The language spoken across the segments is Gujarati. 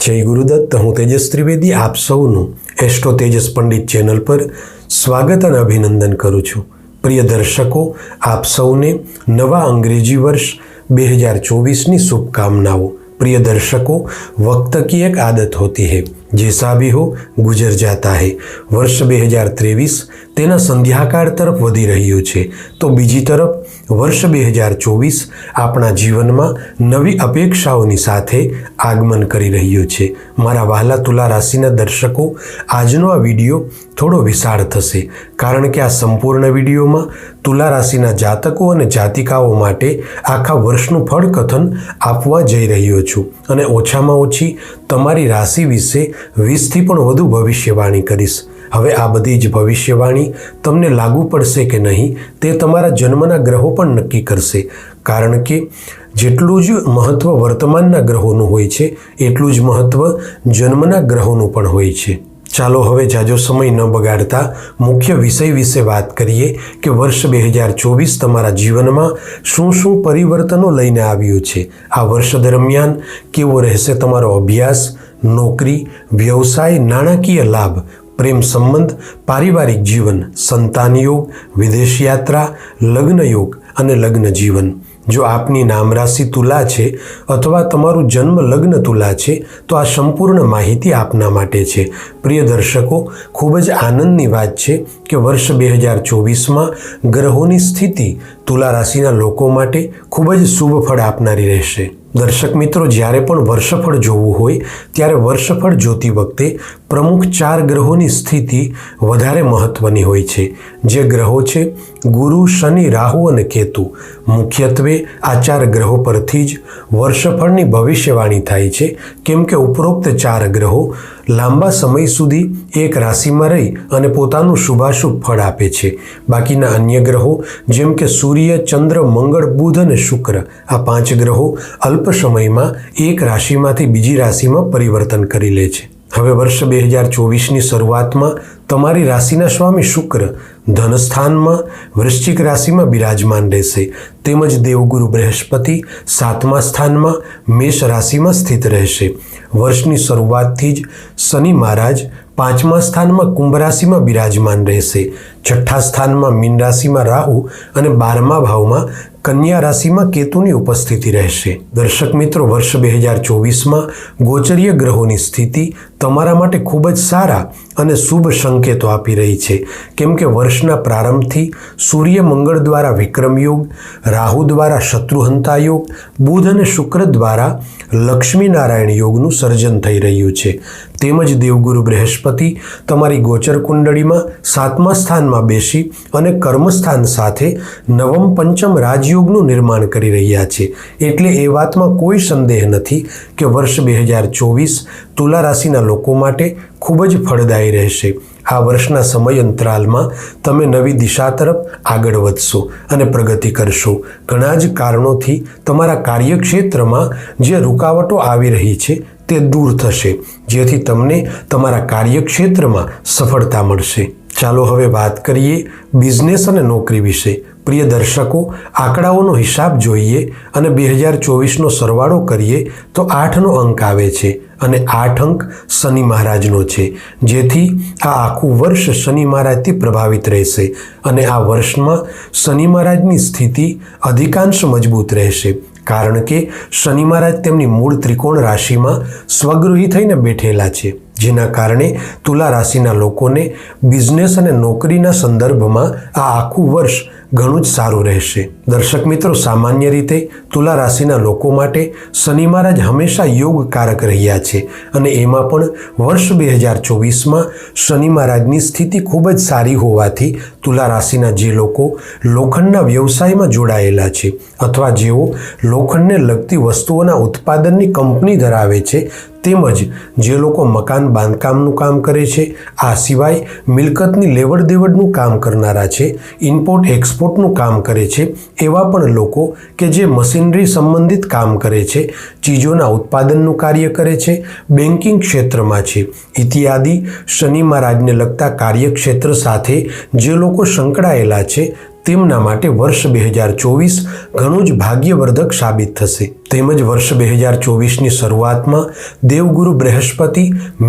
જય ગુરુદત્ત, હું તેજસ ત્રિવેદી આપ સૌનું એસ્ટો તેજસ પંડિત ચેનલ પર સ્વાગત અને અભિનંદન કરું છું. પ્રિય દર્શકો, આપ સૌને નવા અંગ્રેજી વર્ષ બે હજાર ચોવીસની શુભકામનાઓ. પ્રિય દર્શકો વક્ત કી એક આદત હોતી હૈ. जैसा भी हो गुजर जाता है વર્ષ બે હજાર ત્રેવીસ તેના સંધ્યાકાળ તરફ વધી રહ્યું છે તો બીજી તરફ વર્ષ બે હજાર ચોવીસ આપણા જીવનમાં નવી અપેક્ષાઓની સાથે આગમન કરી રહ્યું છે. મારા વહાલા તુલા રાશિના દર્શકો, આજનો આ વીડિયો થોડો વિશાળ થશે, કારણ કે આ સંપૂર્ણ વિડીયોમાં તુલા રાશિના જાતકો અને જાતિકાઓ માટે આખા વર્ષનું ફળકથન આપવા જઈ રહ્યો છું. અને ઓછામાં ઓછી તમારી રાશિ વિશે વીસથી પણ વધુ ભવિષ્યવાણી કરીશ. હવે આ બધી જ ભવિષ્યવાણી તમને લાગુ પડશે કે નહીં તે તમારા જન્મના ગ્રહો પણ નક્કી કરશે. કારણ કે જેટલું જ મહત્ત્વ વર્તમાનના ગ્રહોનું હોય છે, એટલું જ મહત્ત્વ જન્મના ગ્રહોનું પણ હોય છે. ચાલો હવે જાજો સમય ન બગાડતા મુખ્ય વિષય વિશે વાત કરીએ કે વર્ષ બે હજાર ચોવીસ તમારા જીવનમાં શું શું પરિવર્તનો લઈને આવ્યું છે. આ વર્ષ દરમિયાન કેવો રહેશે તમારો અભ્યાસ, નોકરી, વ્યવસાય, નાણાકીય લાભ? પ્રેમ સંબંધ, પારિવારિક જીવન, સંતાન યોગ, વિદેશ યાત્રા, લગ્ન યોગ અને લગ્ન જીવન. જો આપની નામ રાશિ તુલા છે અથવા તમારું જન્મ લગ્ન તુલા છે, તો આ સંપૂર્ણ માહિતી આપના માટે છે. પ્રિય દર્શકો, ખૂબ જ આનંદની વાત છે કે વર્ષ બે હજાર ચોવીસમાં ગ્રહોની સ્થિતિ તુલા રાશિના લોકો માટે ખૂબ જ શુભ ફળ આપનારી રહેશે. દર્શક મિત્રો, જ્યારે પણ વર્ષફળ જોવું હોય, ત્યારે વર્ષફળ જોતી વખતે પ્રમુખ ચાર ગ્રહોની સ્થિતિ વધારે મહત્વની હોય છે. જે ગ્રહો છે, ગુરુ, શનિ, રાહુ અને કેતુ. મુખ્યત્વે આ ચાર ગ્રહો પરથી જ વર્ષફળની ભવિષ્યવાણી થાય છે. કેમ કે ઉપરોક્ત ચાર ગ્રહો લાંબા સમય સુધી એક રાશિમાં રહી અને પોતાનું શુભાશુભ ફળ આપે છે. બાકીના અન્ય ગ્રહો, જેમ કે સૂર્ય, ચંદ્ર, મંગળ, બુધ અને શુક્ર, આ પાંચ ગ્રહો અલ્પ સમયમાં એક રાશિમાંથી બીજી રાશિમાં પરિવર્તન કરી લે છે. હવે વર્ષ બે હજાર ચોવીસની શરૂઆતમાં તમારી રાશિના સ્વામી શુક્ર ધનસ્થાનમાં વૃશ્ચિક રાશિમાં બિરાજમાન રહેશે. તેમજ દેવગુરુ બૃહસ્પતિ સાતમા સ્થાનમાં મેષ રાશિમાં સ્થિત રહેશે. વર્ષની શરૂઆતથી જ શનિ મહારાજ પાંચમા સ્થાનમાં કુંભ રાશિમાં બિરાજમાન રહેશે. છઠ્ઠા સ્થાનમાં મીન રાશિમાં રાહુ અને બારમા ભાવમાં કન્યા રાશિમાં કેતુની ઉપસ્થિતિ રહેશે. દર્શક મિત્રો, વર્ષ બે હજાર ચોવીસમાં ગોચરીય ગ્રહોની સ્થિતિ તમારા માટે ખૂબ જ સારા અને શુભ સંકેતો આપી રહી છે. કેમ કે વર્ષના પ્રારંભથી સૂર્ય મંગળ દ્વારા વિક્રમ યોગ, રાહુ દ્વારા શત્રુહંતા યોગ, બુધ અને શુક્ર દ્વારા લક્ષ્મીનારાયણ યોગનું સર્જન થઈ રહ્યું છે. તેમજ દેવગુરુ બૃહસ્પતિ તમારી ગોચર કુંડળીમાં સાતમા સ્થાનમાં બેસી અને કર્મસ્થાન સાથે નવમ પંચમ રાજયોગનું નિર્માણ કરી રહ્યા છે. એટલે એ વાતમાં કોઈ સંદેહ નથી કે વર્ષ બે હજાર ચોવીસ તુલા રાશિના લોકો માટે ખૂબ જ ફળદાયી રહેશે. આ વર્ષના સમય અંતરાલમાં તમે નવી દિશા તરફ આગળ વધશો અને પ્રગતિ કરશો. ઘણા જ કારણોથી તમારા કાર્યક્ષેત્રમાં જે રૂકાવટો આવી રહી છે તે દૂર થશે, જેથી તમને તમારા કાર્યક્ષેત્રમાં સફળતા મળશે. ચાલો હવે વાત કરીએ બિઝનેસ અને નોકરી વિશે. પ્રિય દર્શકો, આંકડાઓનો હિસાબ જોઈએ અને બે હજાર ચોવીસનો સરવાળો કરીએ તો આઠનો અંક આવે છે. અને આઠ અંક શનિ મહારાજનો છે, જેથી આ આખું વર્ષ શનિ મહારાજથી પ્રભાવિત રહેશે અને આ વર્ષમાં શનિ મહારાજની સ્થિતિ અધિકાંશ મજબૂત રહેશે, કારણ કે શનિ મહારાજ તેમની મૂળ ત્રિકોણ રાશિમાં સ્વગૃહી થઈને બેઠેલા છે, જેના કારણે તુલા રાશિના લોકોને બિઝનેસ અને નોકરીના સંદર્ભમાં આ આખું વર્ષ ઘણું જ સારું રહેશે. દર્શક મિત્રો, સામાન્ય રીતે તુલા રાશિના લોકો માટે શનિ મહારાજ હંમેશા યોગકારક રહ્યા છે અને એમાં પણ વર્ષ બે હજાર ચોવીસમાં શનિ મહારાજની સ્થિતિ ખૂબ જ સારી હોવાથી તુલા રાશિના જે લોકો લોખંડના વ્યવસાયમાં જોડાયેલા છે અથવા જેઓ લોખંડને લગતી વસ્તુઓના ઉત્પાદનની કંપની ધરાવે છે, તેમજ જે લોકો મકાન બાંધકામનું કામ કરે છે, આ સિવાય મિલકતની લેવડ દેવડનું કામ કરનારા છે, ઇમ્પોર્ટ એક્સપોર્ટનું કામ કરે છે, એવા પણ લોકો કે જે મશીનરી સંબંધિત કામ કરે છે, ચીજોના ઉત્પાદનનું કાર્ય કરે છે, બેન્કિંગ ક્ષેત્રમાં છે. ઇત્યાદિ શનિ મહારાજને લગતા કાર્યક્ષેત્ર સાથે જે લોકો સંકળાયેલા છે તેમના માટે વર્ષ બે હજાર ચોવીસ ઘણું જ ભાગ્યવર્ધક સાબિત થશે. તેમજ વર્ષ બે હજાર ચોવીસની શરૂઆતમાં દેવગુરુ બૃહસ્પતિ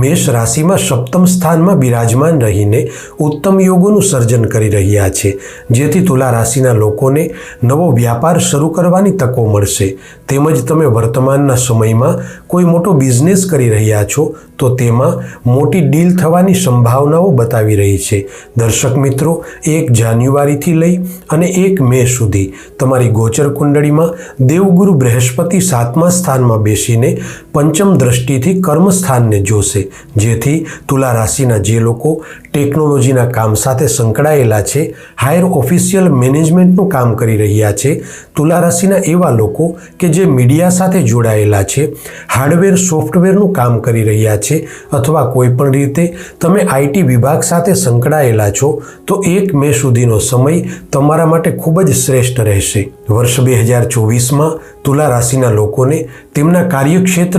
મેષ રાશિમાં સપ્તમ સ્થાનમાં બિરાજમાન રહીને ઉત્તમ યોગોનું સર્જન કરી રહ્યા છે, જેથી તુલા રાશિના લોકોને નવો વ્યાપાર શરૂ કરવાની તકો મળશે. તેમજ તમે વર્તમાનના સમયમાં કોઈ મોટો બિઝનેસ કરી રહ્યા છો, તો તેમાં મોટી ડીલ થવાની સંભાવનાઓ બતાવી રહી છે. દર્શક મિત્રો, એક જાન્યુઆરીથી લઈ અને એક મે સુધી તમારી ગોચર કુંડળીમાં દેવગુરુ બૃહસ્પતિ સાતમા સ્થાનમાં બેસીને પંચમ દ્રષ્ટિથી કર્મસ્થાનને જોશે, જેથી તુલા રાશિના જે લોકો ટેકનોલોજીના કામ સાથે સંકળાયેલા છે, હાયર ઓફિશિયલ મેનેજમેન્ટનું કામ કરી રહ્યા છે, તુલા રાશિના એવા લોકો કે જે મીડિયા સાથે જોડાયેલા છે, હાર્ડવેર, સોફ્ટવેરનું કામ કરી રહ્યા છે, અથવા કોઈપણ રીતે તમે આઈટી વિભાગ સાથે સંકળાયેલા છો, તો એક મે સુધીનો સમય તમારા માટે ખૂબ જ શ્રેષ્ઠ રહેશે. વર્ષ બે હજાર ચોવીસમાં તુલા રાશિના લોકોને તેમના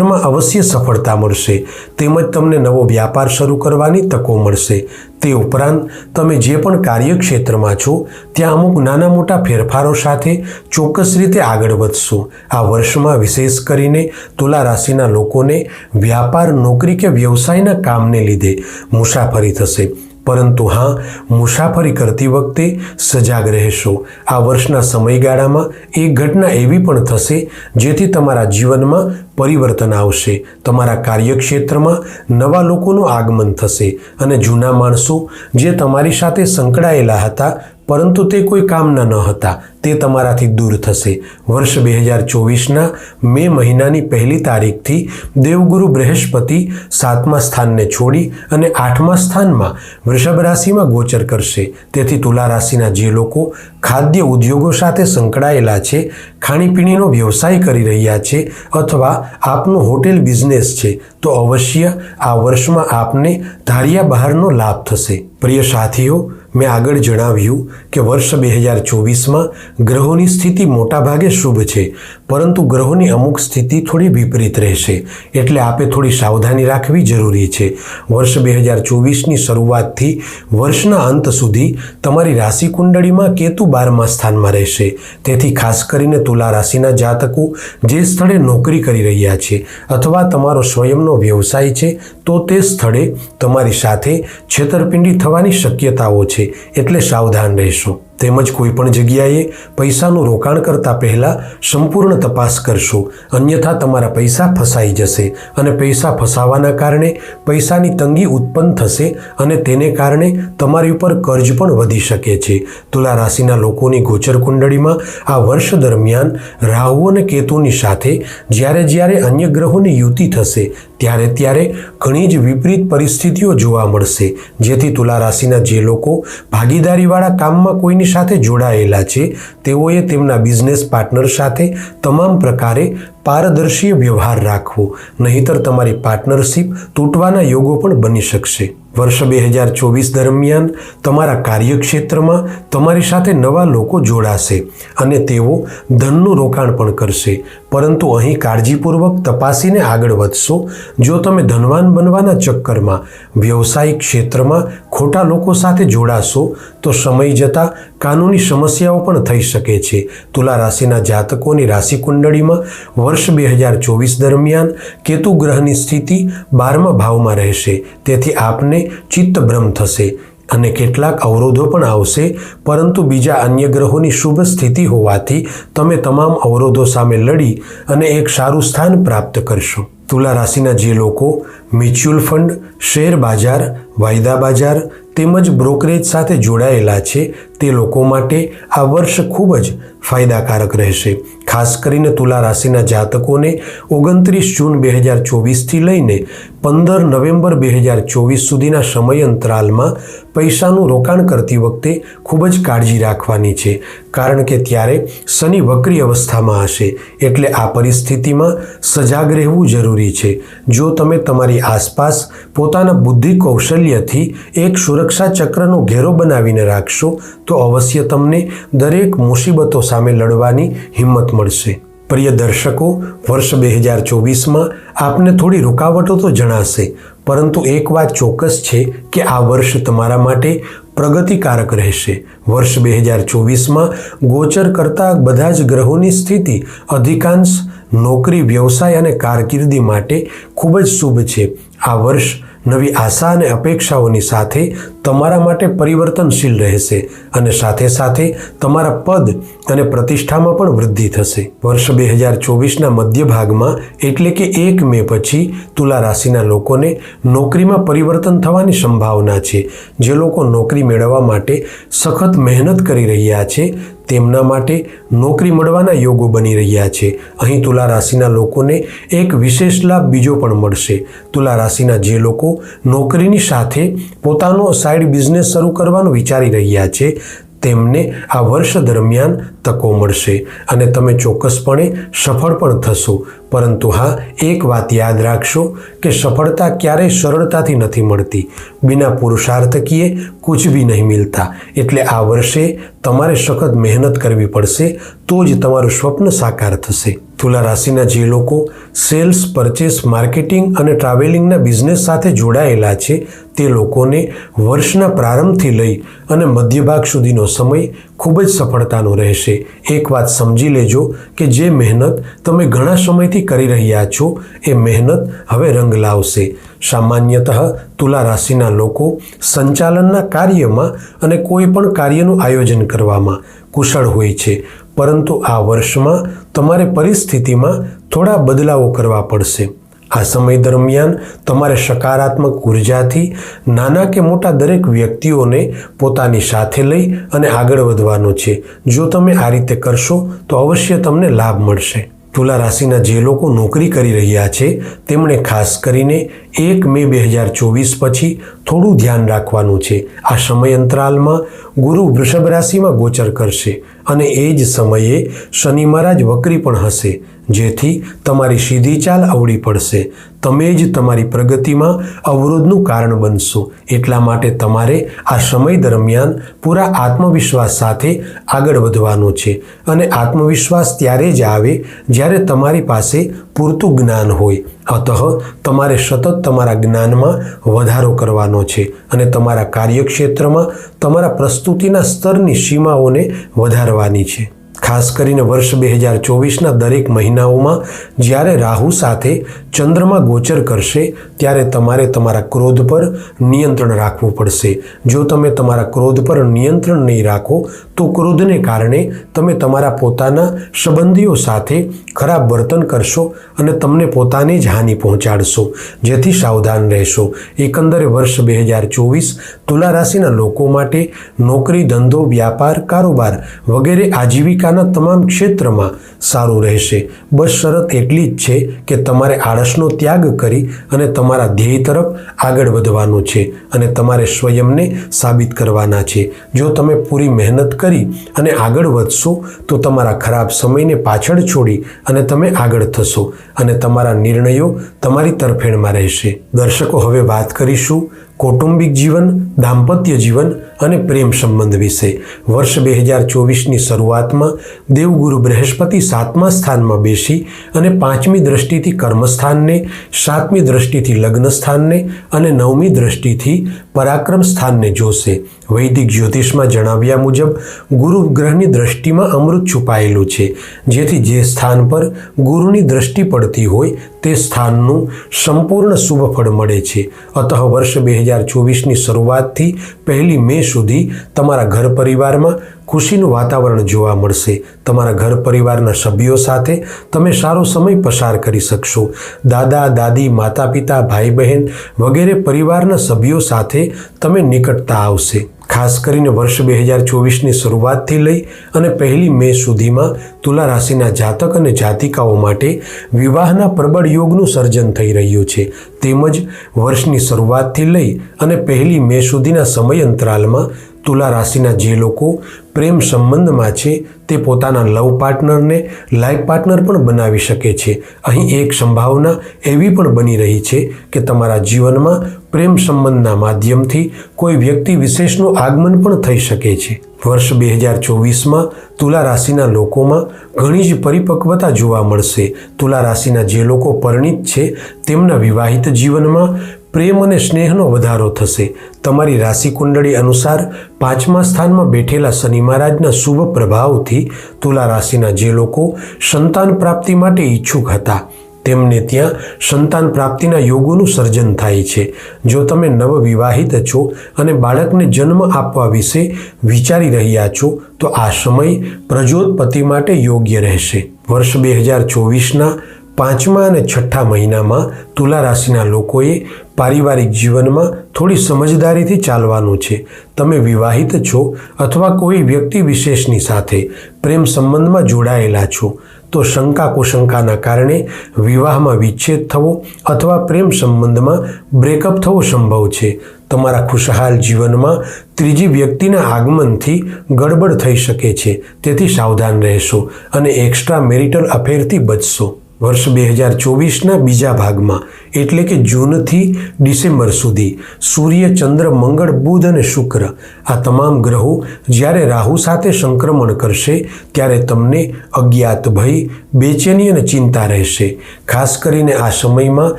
કાર્યક્ષેત્રમાં અવશ્ય સફળતા મળશે. તેમજ તમને નવો વ્યાપાર શરૂ કરવાની તકો મળશે. તે ઉપરાંત, તમે જે પણ કાર્યક્ષેત્રમાં છો, ત્યાં અમુક નાના મોટા ફેરફારો સાથે ચોક્કસ રીતે આગળ વધશો. આ વર્ષમાં વિશેષ કરીને તુલા રાશિના લોકોને વ્યાપાર, નોકરી કે વ્યવસાયના કામને લીધે મુસાફરી થશે. પરંતુ હા, મુસાફરી કરતી વખતે સજાગ રહેશો. આ વર્ષના સમયગાળામાં એક ઘટના એવી પણ થશે, જેથી તમારા જીવનમાં પરિવર્તન આવશે. તમારા કાર્યક્ષેત્રમાં નવા લોકોનું આગમન થશે અને જૂના માણસો જે તમારી સાથે સંકળાયેલા હતા પરંતુ તે કોઈ કામના ન હતા. તે તમારાથી દૂર થશે. વર્ષ બે હજાર ચોવીસના મે મહિનાની પહેલી તારીખથી દેવગુરુ બૃહસ્પતિ સાતમા સ્થાનને છોડી અને આઠમા સ્થાનમાં વૃષભ રાશિમાં ગોચર કરશે. તેથી તુલા રાશિના જે લોકો ખાદ્ય ઉદ્યોગો સાથે સંકળાયેલા છે, ખાણીપીણીનો વ્યવસાય કરી રહ્યા છે અથવા આપનો હોટેલ બિઝનેસ છે, તો અવશ્ય આ વર્ષમાં આપને ધાર્યા બહારનો લાભ થશે. પ્રિય સાથીઓ મેં આગળ જણાવ્યું કે વર્ષ બે હજાર ચોવીસમાં ગ્રહોની સ્થિતિ મોટાભાગે શુભ છે, પરંતુ ગ્રહોની અમુક સ્થિતિ થોડી વિપરીત રહેશે. એટલે આપે થોડી સાવધાની રાખવી જરૂરી છે. વર્ષ બે હજાર ચોવીસની શરૂઆતથી વર્ષના અંત સુધી તમારી રાશિ કુંડળીમાં કેતુ બારમા સ્થાનમાં રહેશે. તેથી ખાસ કરીને તુલા રાશિના જાતકો જે સ્થળે નોકરી કરી રહ્યા છે, અથવા તમારો સ્વયંનો વ્યવસાય છે તો તે સ્થળે તમારી સાથે છેતરપિંડી થવાની શક્યતાઓ છે એટલે સાવધાન રહેશો. તેમજ કોઈપણ જગ્યાએ પૈસાનું રોકાણ કરતા પહેલાં સંપૂર્ણ તપાસ કરશો. અન્યથા તમારા પૈસા ફસાઈ જશે અને પૈસા ફસાવાના કારણે પૈસાની તંગી ઉત્પન્ન થશે અને તેને કારણે તમારી ઉપર કર્જ પણ વધી શકે છે. તુલા રાશિના લોકોની ગોચર કુંડળીમાં આ વર્ષ દરમિયાન રાહુ અને કેતુની સાથે જ્યારે જ્યારે અન્ય ગ્રહોની યુતિ થશે ત્યારે ત્યારે ઘણી જ વિપરીત પરિસ્થિતિઓ જોવા મળશે. જેથી તુલા રાશિના જે લોકો ભાગીદારીવાળા કામમાં કોઈની સાથે જોડાયેલા છે, તેઓએ તેમના બિઝનેસ પાર્ટનર સાથે તમામ પ્રકારે પારદર્શી વ્યવહાર રાખવો. નહીતર તમારી પાર્ટનરશિપ તૂટવાના યોગો પણ બની શકશે. વર્ષ બે હજાર ચોવીસ દરમિયાન તમારા કાર્યક્ષેત્રમાં તમારી સાથે નવા લોકો જોડાશે અને તેઓ ધનનું રોકાણ પણ કરશે. પરંતુ અહીં કાળજીપૂર્વક તપાસીને આગળ વધશો. જો તમે ધનવાન બનવાના ચક્કરમાં વ્યવસાયિક ક્ષેત્રમાં ખોટા લોકો સાથે જોડાશો, તો સમય જતાં કાનૂની સમસ્યાઓ પણ થઈ શકે છે. તુલા રાશિના જાતકોની રાશિ કુંડળીમાં વર્ષ બે હજાર ચોવીસ દરમિયાન કેતુ ગ્રહની સ્થિતિ બારમા ભાવમાં રહેશે. તેથી આપને ચિત્તભ્રમ થશે. અને કેટલાક અવરોધો પણ આવશે, પરંતુ બીજા અન્ય ગ્રહોની શુભ સ્થિતિ હોવાથી તમે તમામ અવરોધો સામે લડી અને એક સારું સ્થાન પ્રાપ્ત કરશો. તુલા રાશિના જે લોકો મ્યુચ્યુઅલ ફંડ, શેર બજાર, વાયદા બજાર તેમજ બ્રોકરેજ સાથે જોડાયેલા છે તે લોકો માટે આ વર્ષ ખૂબ જ ફાયદાકારક રહેશે. ખાસ કરીને તુલા રાશિના જાતકોને ઓગણત્રીસ જૂન બે હજાર ચોવીસથી લઈને પંદર નવેમ્બર બે હજાર ચોવીસ સુધીના સમય અંતરાલમાં પૈસાનું રોકાણ કરતી વખતે ખૂબ જ કાળજી રાખવાની છે. કારણ કે ત્યારે શનિ વક્રી અવસ્થામાં હશે, એટલે આ પરિસ્થિતિમાં સજાગ રહેવું જરૂરી છે. જો તમે તમારી આસપાસ પોતાના બુદ્ધિ કૌશલ્યથી એક સુરક્ષા ચક્રનો ઘેરો બનાવીને રાખશો, તો તો અવશ્ય તમને દરેક મુસીબતો સામે લડવાની હિંમત મળશે. પ્રિય દર્શકો, વર્ષ બે હજાર ચોવીસમાં આપને થોડી રૂકાવટો તો જણાશે, પરંતુ એક વાત ચોક્કસ છે કે આ વર્ષ તમારા માટે પ્રગતિકારક રહેશે. વર્ષ બે હજાર ચોવીસમાં ગોચર કરતા બધા જ ગ્રહોની સ્થિતિ, અધિકાંશ નોકરી, વ્યવસાય અને કારકિર્દી માટે ખૂબ જ શુભ છે. આ વર્ષ નવી આશા અને અપેક્ષાઓની સાથે તમારા માટે પરિવર્તનશીલ રહેશે અને સાથે સાથે તમારા પદ અને પ્રતિષ્ઠામાં પણ વૃદ્ધિ થશે. વર્ષ બે હજાર ચોવીસના મધ્ય ભાગમાં એટલે કે એક મે પછી તુલા રાશિના લોકોને નોકરીમાં પરિવર્તન થવાની સંભાવના છે. જે લોકો નોકરી મેળવવા માટે સખત મહેનત કરી રહ્યા છે તેમના માટે નોકરી મળવાના યોગો બની રહ્યા છે. અહીં તુલા રાશિના લોકોને એક વિશેષ લાભ બીજો પણ મળશે. તુલા રાશિના જે લોકો નોકરીની સાથે પોતાનો સાઇડ બિઝનેસ શરૂ કરવાનું વિચારી રહ્યા છે તેમને આ વર્ષ દરમિયાન તકો મળશે અને તમે ચોક્કસપણે સફળ પણ થશો. પરંતુ હા, એક વાત યાદ રાખશો કે સફળતા ક્યારેય સરળતાથી નથી મળતી. બિના પુરુષાર્થ કીએ કુછ બી નહીં મિલતા. એટલે આ વર્ષે તમારે સખત મહેનત કરવી પડશે, તો જ તમારું સ્વપ્ન સાકાર થશે. તુલા રાશિના જે લોકો સેલ્સ, પરચેસ, માર્કેટિંગ અને ટ્રાવેલિંગના બિઝનેસ સાથે જોડાયેલા છે, તે લોકોને વર્ષના પ્રારંભથી લઈ અને મધ્યભાગ સુધીનો સમય ખૂબ જ સફળતાનો રહેશે. એક વાત સમજી લેજો કે જે મહેનત તમે ઘણા સમયથી કરી રહ્યા છો, એ મહેનત હવે રંગ લાવશે. સામાન્યતઃ તુલા રાશિના લોકો સંચાલનના કાર્યમાં અને કોઈ પણ કાર્યનું આયોજન કરવામાં કુશળ હોય છે. પરંતુ આ વર્ષમાં તમારે પરિસ્થિતિમાં થોડા બદલાવો કરવા પડશે. આ સમય દરમિયાન તમારે સકારાત્મક ઉર્જાથી નાના કે મોટા દરેક વ્યક્તિઓને પોતાની સાથે લઈ અને આગળ વધવાનો છે. જો તમે આ રીતે કરશો, તો અવશ્ય તમને લાભ મળશે. તુલા રાશિના જે લોકો નોકરી કરી રહ્યા છે, તેમણે ખાસ કરીને એક મે બે હજાર ચોવીસ પછી થોડું ધ્યાન રાખવાનું છે. આ સમય અંતરાલમાં ગુરુ વૃષભ રાશિમાં ગોચર કરશે. અને એ જ સમયે શનિ મહારાજ વક્રી પણ હશે, જેથી તમારી સીધી ચાલ અવળી પડશે. તમે જ તમારી પ્રગતિમાં અવરોધનું કારણ બનશો. એટલા માટે તમારે આ સમય દરમિયાન પૂરા આત્મવિશ્વાસ સાથે આગળ વધવાનો છે. અને આત્મવિશ્વાસ ત્યારે જ આવે જ્યારે તમારી પાસે પૂરતું જ્ઞાન હોય. અતઃ તમારે સતત તમારા જ્ઞાનમાં વધારો કરવાનો છે અને તમારા કાર્યક્ષેત્રમાં તમારા પ્રસ્તુતિના સ્તરની સીમાઓને વધારવાની છે. ખાસ કરીને વર્ષ બે હજાર ચોવીસના દરેક મહિનાઓમાં જ્યારે રાહુ સાથે ચંદ્રમાં ગોચર કરશે, ત્યારે તમારે તમારા ક્રોધ પર નિયંત્રણ રાખવું પડશે. જો તમે તમારા ક્રોધ પર નિયંત્રણ નહીં રાખો, તો ક્રોધને કારણે તમે તમારા પોતાના સંબંધીઓ સાથે ખરાબ વર્તન કરશો અને તમને પોતાને જ હાનિ પહોંચાડશો, જેથી સાવધાન રહેશો. એકંદરે વર્ષ બે હજાર ચોવીસ, તુલા રાશિના લોકો માટે નોકરી, ધંધો, વ્યાપાર, કારોબાર વગેરે આજીવિકાના તમામ ક્ષેત્રમાં સારું રહેશે. બસ શરત એટલી જ છે કે તમારે આળસનો ત્યાગ કરી અને તમારા ધ્યેય તરફ આગળ વધવાનું છે અને તમારે સ્વયંને સાબિત કરવાના છે. જો તમે પૂરી મહેનત કરી અને આગળ વધશો, તો તમારા ખરાબ સમયને પાછળ છોડી અને તમે આગળ થશો અને તમારા નિર્ણયો તમારી તરફેણમાં રહેશે. દર્શકો, હવે વાત કરીશું કૌટુંબિક જીવન, દાંપત્ય જીવન અને પ્રેમ સંબંધ વિશે. વર્ષ બે હજાર ચોવીસની શરૂઆતમાં દેવગુરુ બૃહસ્પતિ સાતમા સ્થાનમાં બેસી અને પાંચમી દ્રષ્ટિથી કર્મસ્થાનને, સાતમી દ્રષ્ટિથી લગ્ન સ્થાનને અને નવમી દ્રષ્ટિથી પરાક્રમ સ્થાનને જોશે. વૈદિક જ્યોતિષમાં જણાવ્યા મુજબ, ગુરુ ગ્રહની દ્રષ્ટિમાં અમૃત છુપાયેલું છે. જેથી જે સ્થાન પર ગુરુની દ્રષ્ટિ પડતી હોય, તે સ્થાનનું સંપૂર્ણ શુભ ફળ મળે છે. અતઃ વર્ષ બે હજાર ચોવીસની શરૂઆતથી પહેલી મે સુધી તમારા ઘર પરિવારમાં ખુશીનું વાતાવરણ જોવા મળશે. તમારા ઘર પરિવારના સભ્યો સાથે તમે સારો સમય પસાર કરી શકશો. દાદા, દાદી માતા પિતા ભાઈ બહેન વગેરે પરિવારના સભ્યો સાથે તમે નિકટતા આવશે. ખાસ કરીને વર્ષ બે હજાર ચોવીસની શરૂઆતથી લઈ અને પહેલી મે સુધીમાં તુલા રાશિના જાતક અને જાતિકાઓ માટે વિવાહના પ્રબળ યોગનું સર્જન થઈ રહ્યું છે. તેમજ વર્ષની શરૂઆતથી લઈ અને પહેલી મે સુધીના સમય અંતરાલમાં તુલા રાશિના જે લોકો પ્રેમ સંબંધમાં છે તે પોતાના લવ પાર્ટનરને લાઈફ પાર્ટનર પણ બનાવી શકે છે. અહીં એક સંભાવના એવી પણ બની રહી છે કે તમારા જીવનમાં પ્રેમ સંબંધના માધ્યમથી કોઈ વ્યક્તિ વિશેષનું આગમન પણ થઈ શકે છે. વર્ષ બે હજાર ચોવીસમાં તુલા રાશિના લોકોમાં ઘણી જ પરિપક્વતા જોવા મળશે. તુલા રાશિના જે લોકો પરિણિત છે, તેમના વિવાહિત જીવનમાં પ્રેમ અને સ્નેહનો વધારો થશે. તમારી રાશિ કુંડળી અનુસાર પાંચમા સ્થાનમાં બેઠેલા શનિ મહારાજના શુભ પ્રભાવથી તુલા રાશિના જે લોકો સંતાન પ્રાપ્તિ માટે ઈચ્છુક હતા. તેમને ત્યાં સંતાન પ્રાપ્તિના યોગોનું સર્જન થાય છે. જો તમે નવવિવાહિત છો અને બાળકને જન્મ આપવા વિશે વિચારી રહ્યા છો, તો આ સમય પ્રજોતપતિ માટે યોગ્ય રહેશે. વર્ષ બે હજાર ચોવીસના પાંચમા અને છઠ્ઠા મહિનામાં તુલા રાશિના લોકોએ પારિવારિક જીવનમાં થોડી સમજદારીથી ચાલવાનું છે. તમે વિવાહિત છો અથવા કોઈ વ્યક્તિ વિશેષની સાથે પ્રેમ સંબંધમાં જોડાયેલા છો તો શંકા કુશંકાના કારણે વિવાહમાં વિચ્છેદ થવો અથવા પ્રેમ સંબંધમાં બ્રેકઅપ થવો સંભવ છે. તમારા ખુશહાલ જીવનમાં ત્રીજી વ્યક્તિના આગમનથી ગડબડ થઈ શકે છે. તેથી સાવધાન રહેશો અને એક્સ્ટ્રા મેરિટલ અફેરથી બચશો. વર્ષ બે હજાર ચોવીસના બીજા ભાગમાં, એટલે કે જૂનથી ડિસેમ્બર સુધી. સૂર્ય, ચંદ્ર, મંગળ, બુધ અને શુક્ર આ તમામ ગ્રહો જ્યારે રાહુ સાથે સંક્રમણ કરશે, ત્યારે તમને અજ્ઞાત ભય, બેચેની અને ચિંતા રહેશે. ખાસ કરીને આ સમયમાં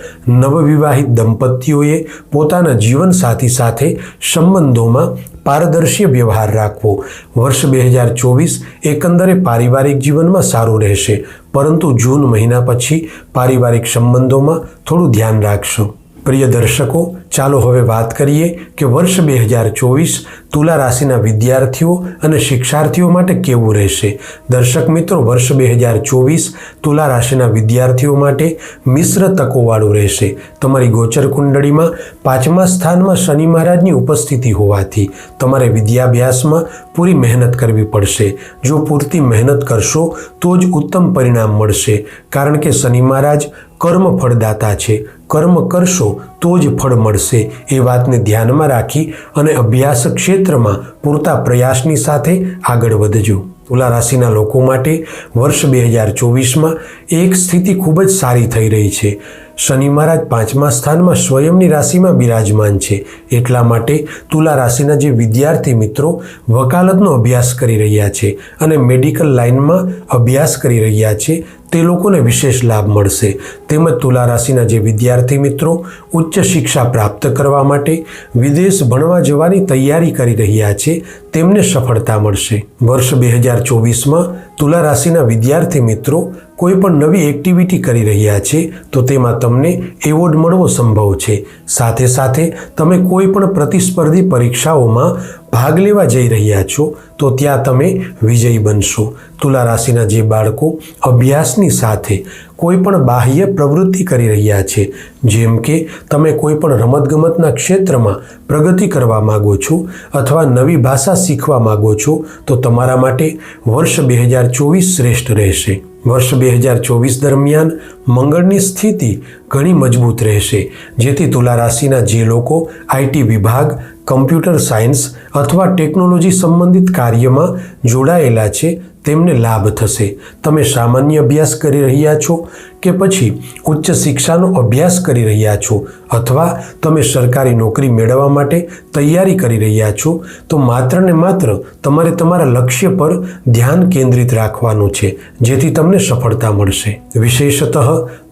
નવવિવાહિત દંપતીઓએ પોતાના જીવનસાથી સાથે સંબંધોમાં પારદર્શી વ્યવહાર રાખવો. વર્ષ બે હજાર ચોવીસ એકંદરે પારિવારિક જીવનમાં સારું રહેશે. પરંતુ જૂન મહિના પછી પારિવારિક સંબંધોમાં થોડું ધ્યાન રાખશો. પ્રિય દર્શકો, ચાલો હવે વાત કરીએ કે વર્ષ બે હજાર ચોવીસ તુલા રાશિના વિદ્યાર્થીઓ અને શિક્ષાર્થીઓ માટે કેવું રહેશે. દર્શક મિત્રો, વર્ષ બે હજાર ચોવીસ તુલા રાશિના વિદ્યાર્થીઓ માટે મિશ્ર તકોવાળું રહેશે. તમારી ગોચર કુંડળીમાં પાંચમા સ્થાનમાં શનિ મહારાજની ઉપસ્થિતિ હોવાથી તમારે વિદ્યાભ્યાસમાં પૂરી મહેનત કરવી પડશે. જો પૂરતી મહેનત કરશો, તો જ ઉત્તમ પરિણામ મળશે. કારણ કે શનિ મહારાજ કર્મ ફળદાતા છે. કર્મ કરશો, તો જ ફળ મળશે. એ વાતને ધ્યાનમાં રાખી અને અભ્યાસ ક્ષેત્રમાં પૂરતા પ્રયાસની સાથે આગળ વધજો. તુલા રાશિના લોકો માટે વર્ષ બે હજાર ચોવીસમાં એક સ્થિતિ ખૂબ જ સારી થઈ રહી છે. શનિ મહારાજ પાંચમા સ્થાનમાં સ્વયંની રાશિમાં બિરાજમાન છે. એટલા માટે તુલા રાશિના જે વિદ્યાર્થી મિત્રો વકાલતનો અભ્યાસ કરી રહ્યા છે અને મેડિકલ લાઇનમાં અભ્યાસ કરી રહ્યા છે, તે લોકોને વિશેષ લાભ મળશે. તેમજ તુલા રાશિના જે વિદ્યાર્થી મિત્રો ઉચ્ચ શિક્ષા પ્રાપ્ત કરવા માટે વિદેશ ભણવા જવાની તૈયારી કરી રહ્યા છે, તેમને સફળતા મળશે. વર્ષ બે હજાર ચોવીસમાં તુલા રાશિના વિદ્યાર્થી મિત્રો કોઈ પણ નવી એક્ટિવિટી કરી રહ્યા છે, તો તેમાં તમને એવોર્ડ મળવો સંભવ છે. સાથે સાથે તમે કોઈ પણ પ્રતિસ્પર્ધી પરીક્ષાઓમાં ભાગ લેવા જઈ રહ્યા છો, તો ત્યાં તમે વિજયી બનશો. તુલા રાશિના જે બાળકો અભ્યાસની સાથે કોઈ પણ બાહ્ય પ્રવૃત્તિ કરી રહ્યા છે, જેમ કે તમે કોઈ પણ રમતગમતના ક્ષેત્રમાં પ્રગતિ કરવા માગો છો અથવા નવી ભાષા શીખવા માગો છો, તો તમારા માટે વર્ષ બે હજાર ચોવીસ શ્રેષ્ઠ રહેશે. વર્ષ બે હજાર ચોવીસ દરમિયાન મંગળની સ્થિતિ ઘણી મજબૂત રહેશે, જેથી તુલા રાશિના જે લોકો આઈટી વિભાગ, કમ્પ્યુટર સાયન્સ અથવા ટેકનોલોજી સંબંધિત કાર્યમાં જોડાયેલા છે, તેમને લાભ થશે. તમે સામાન્ય અભ્યાસ કરી રહ્યા છો કે પછી ઉચ્ચ શિક્ષાનો અભ્યાસ કરી રહ્યા છો અથવા તમે સરકારી નોકરી મેળવવા માટે તૈયારી કરી રહ્યા છો, તો માત્ર ને માત્ર તમારે તમારા લક્ષ્ય પર ધ્યાન કેન્દ્રિત રાખવાનું છે, જેથી તમને સફળતા મળશે. વિશેષતઃ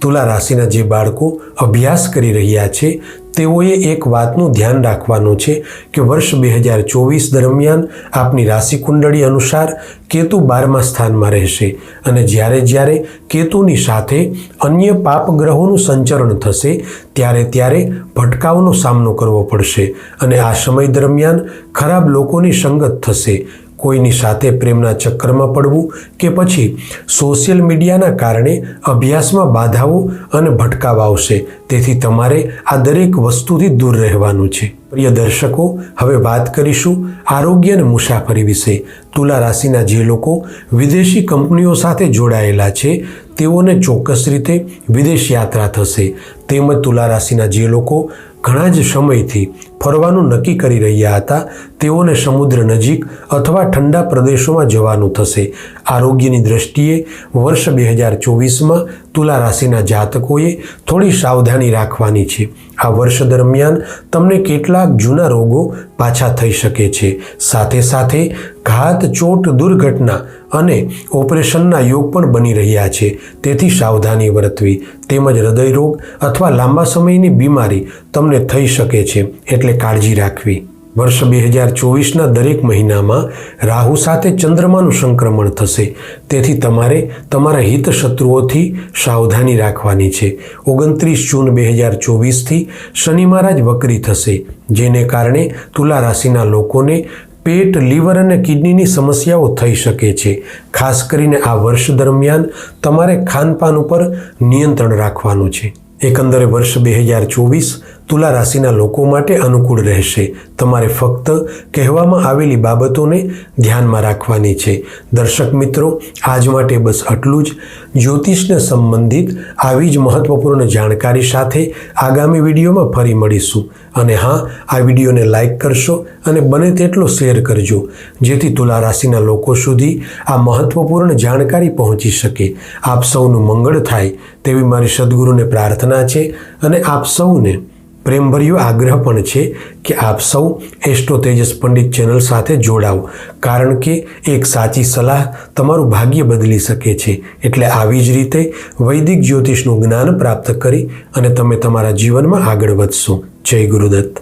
તુલા રાશિના જે બાળકો અભ્યાસ કરી રહ્યા છે તેઓએ એક વાતનું ધ્યાન રાખવાનું છે કે વર્ષ બે હજાર ચોવીસ દરમિયાન આપની રાશિ કુંડળી અનુસાર કેતુ બારમા સ્થાનમાં રહેશે અને જ્યારે જ્યારે કેતુની સાથે અન્ય પાપ ગ્રહોનું સંચરણ થશે, ત્યારે ત્યારે ભટકાવનો સામનો કરવો પડશે અને આ સમય દરમિયાન ખરાબ લોકોની સંગત થશે. કોઈની સાથે પ્રેમના ચક્કરમાં પડવું કે પછી સોશિયલ મીડિયાના કારણે અભ્યાસમાં બાધાઓ અને ભટકાવ આવશે. તેથી તમારે આ દરેક વસ્તુથી દૂર રહેવાનું છે. પ્રિય દર્શકો, હવે વાત કરીશું આરોગ્ય અને મુસાફરી વિશે. તુલા રાશિના જે લોકો વિદેશી કંપનીઓ સાથે જોડાયેલા છે, તેઓને ચોક્કસ રીતે વિદેશ યાત્રા થશે. તેમજ તુલા રાશિના જે લોકો ઘણા જ સમયથી ફરવાનું નક્કી કરી રહ્યા હતા. તેઓને સમુદ્ર નજીક અથવા ઠંડા પ્રદેશોમાં જવાનું થશે. આરોગ્યની દ્રષ્ટિએ વર્ષ બે હજાર ચોવીસમાં તુલા રાશિના જાતકોએ થોડી સાવધાની રાખવાની છે. આ વર્ષ દરમિયાન તમને કેટલાક જૂના રોગો પાછા થઈ શકે છે. સાથે સાથે ઘાત ચોટ દુર્ઘટના અને ઓપરેશનના યોગ પણ બની રહ્યા છે. તેથી સાવધાની વર્તવી, તેમજ હૃદયરોગ અથવા લાંબા સમયની બીમારી તમને થઈ શકે છે, એટલે કાળજી રાખવી. વર્ષ બે હજાર ચોવીસના દરેક મહિનામાં રાહુ સાથે ચંદ્રમાનું સંક્રમણ થશે. તેથી તમારે તમારા હિત શત્રુઓથી સાવધાની રાખવાની છે. ઓગણત્રીસ જૂન બે હજાર ચોવીસથી શનિ મહારાજ વક્રી થશે, જેને કારણે તુલા રાશિના લોકોને પેટ, લીવર અને કિડનીની સમસ્યાઓ થઈ શકે છે. ખાસ કરીને આ વર્ષ દરમિયાન તમારે ખાનપાન ઉપર નિયંત્રણ રાખવાનું છે. એકંદરે વર્ષ બે હજાર ચોવીસ તુલા રાશિના લોકો માટે અનુકૂળ રહેશે. તમારે ફક્ત કહેવામાં આવેલી બાબતોને ધ્યાનમાં રાખવાની છે. દર્શક મિત્રો, આજ માટે બસ આટલું જ. જ્યોતિષને સંબંધિત આવી જ મહત્વપૂર્ણ જાણકારી સાથે આગામી વિડીયોમાં ફરી મળીશું. અને હા, આ વિડીયોને લાઇક કરશો અને બને તેટલો શેર કરજો, જેથી તુલા રાશિના લોકો સુધી આ મહત્વપૂર્ણ જાણકારી પહોંચી શકે. આપ સૌનું મંગળ થાય તેવી મારી સદગુરુને પ્રાર્થના છે અને આપ સૌને પ્રેમભર્યો આગ્રહ પણ છે કે આપ સૌ એસ્ટ્રો તેજસ પંડિત ચેનલ સાથે જોડાઓ કારણ કે એક સાચી સલાહ તમારું ભાગ્ય બદલી શકે છે. એટલે આવી જ રીતે વૈદિક જ્યોતિષનું જ્ઞાન પ્રાપ્ત કરી અને તમે તમારા જીવનમાં આગળ વધશો. જય ગુરુદત્ત.